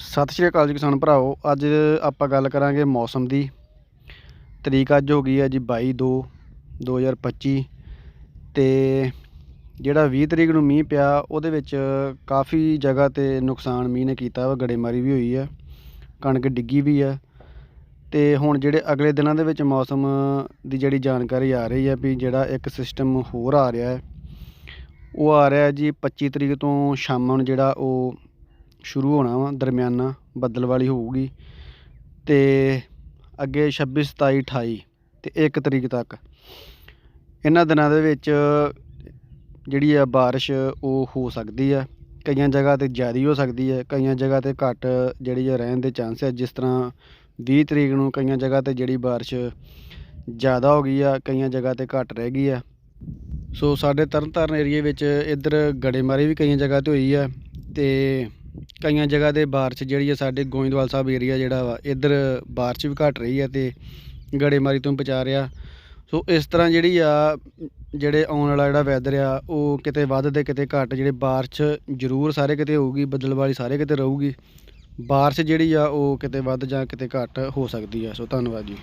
ਸਤਿ ਸ਼੍ਰੀ ਅਕਾਲ ਜੀ ਕਿਸਾਨ ਭਰਾਓ ਅੱਜ ਆਪਾਂ ਗੱਲ ਕਰਾਂਗੇ ਮੌਸਮ ਦੀ। ਤਰੀਕ ਅੱਜ ਹੋ ਗਈ ਹੈ ਜੀ 22 ਦੋ 2025 ਤੇ ਜਿਹੜਾ 20 ਤਰੀਕ ਨੂੰ ਮੀਂਹ ਪਿਆ, ਉਹਦੇ ਵਿੱਚ ਕਾਫੀ ਜਗ੍ਹਾ ਤੇ ਨੁਕਸਾਨ ਮੀਂਹ ਨੇ ਕੀਤਾ ਵਾ, ਗੜੇਮਾਰੀ ਵੀ ਹੋਈ ਹੈ ਕਣਕ ਡਿੱਗੀ ਵੀ ਹੈ ਤੇ ਹੁਣ ਜਿਹੜੇ ਅਗਲੇ ਦਿਨਾਂ ਦੇ ਵਿੱਚ ਮੌਸਮ ਦੀ ਜਿਹੜੀ ਜਾਣਕਾਰੀ ਆ ਰਹੀ ਹੈ ਵੀ ਜਿਹੜਾ ਇੱਕ ਸਿਸਟਮ ਹੋਰ ਆ ਰਿਹਾ ਹੈ, ਉਹ ਆ ਰਿਹਾ ਜੀ 25 ਤਰੀਕ ਤੋਂ ਸ਼ਾਮ ਨੂੰ ਜਿਹੜਾ ਉਹ ਸ਼ੁਰੂ ਹੋਣਾ ਵਾ, ਦਰਮਿਆਨਾ ਬੱਦਲ ਵਾਲੀ ਹੋਊਗੀ ਤੇ ਅੱਗੇ 26 27 28 ਤੇ 1 ਤਰੀਕ ਤੱਕ। ਇਹਨਾਂ ਦਿਨਾਂ ਦੇ ਵਿੱਚ ਜਿਹੜੀ ਆ ਬਾਰਿਸ਼ ਉਹ ਹੋ ਸਕਦੀ ਹੈ ਕਈਆਂ ਜਗ੍ਹਾ ਤੇ ਜ਼ਿਆਦਾ ਹੋ ਸਕਦੀ ਹੈ ਕਈਆਂ ਜਗ੍ਹਾ ਤੇ ਘੱਟ ਜਿਹੜੀ ਆ ਰਹਿਣ ਦੇ ਚਾਂਸ ਹੈ ਜਿਸ ਤਰ੍ਹਾਂ 20 ਤਰੀਕ ਨੂੰ ਕਈਆਂ ਜਗ੍ਹਾ ਤੇ ਜਿਹੜੀ ਬਾਰਿਸ਼ ਜ਼ਿਆਦਾ ਹੋ ਗਈ ਆ, ਕਈਆਂ ਜਗ੍ਹਾ ਤੇ ਘੱਟ ਰਹਿ ਗਈ ਆ। ਸੋ ਸਾਡੇ ਤਰਨਤਾਰਨ ਏਰੀਏ ਵਿੱਚ ਇੱਧਰ ਗੜੇਮਾਰੀ ਵੀ ਕਈਆਂ ਜਗ੍ਹਾ ਤੇ ਹੋਈ ਆ ਤੇ ਕਈਆਂ ਜਗ੍ਹਾ ਤੇ ਬਾਰਿਸ਼ ਜਿਹੜੀ ਆ ਸਾਡੇ ਗੋਇੰਦਵਾਲ ਸਾਹਿਬ ਏਰੀਆ ਜਿਹੜਾ ਵਾ, ਇੱਧਰ ਬਾਰਿਸ਼ ਵੀ ਘਟ ਰਹੀ ਆ ਤੇ ਗੜੇਮਾਰੀ ਤੋਂ ਬਚਾ ਰਿਹਾ। ਸੋ ਇਸ ਤਰ੍ਹਾਂ ਜਿਹੜੀ ਆ, ਜਿਹੜੇ ਆਉਣ ਵਾਲਾ ਜਿਹੜਾ ਵੈਦਰ ਆ, ਉਹ ਕਿਤੇ ਵੱਧ ਤੇ ਕਿਤੇ ਘੱਟ, ਜਿਹੜੇ ਬਾਰਿਸ਼ ਜ਼ਰੂਰ ਸਾਰੇ ਕਿਤੇ ਹੋਊਗੀ, ਬੱਦਲਵਾਲੀ ਸਾਰੇ ਕਿਤੇ ਰਹੂਗੀ। ਬਾਰਿਸ਼ ਜਿਹੜੀ ਆ, ਉਹ ਕਿਤੇ ਵੱਧ ਜਾਂ ਕਿਤੇ ਘੱਟ ਹੋ ਸਕਦੀ ਆ। ਸੋ ਧੰਨਵਾਦ ਜੀ।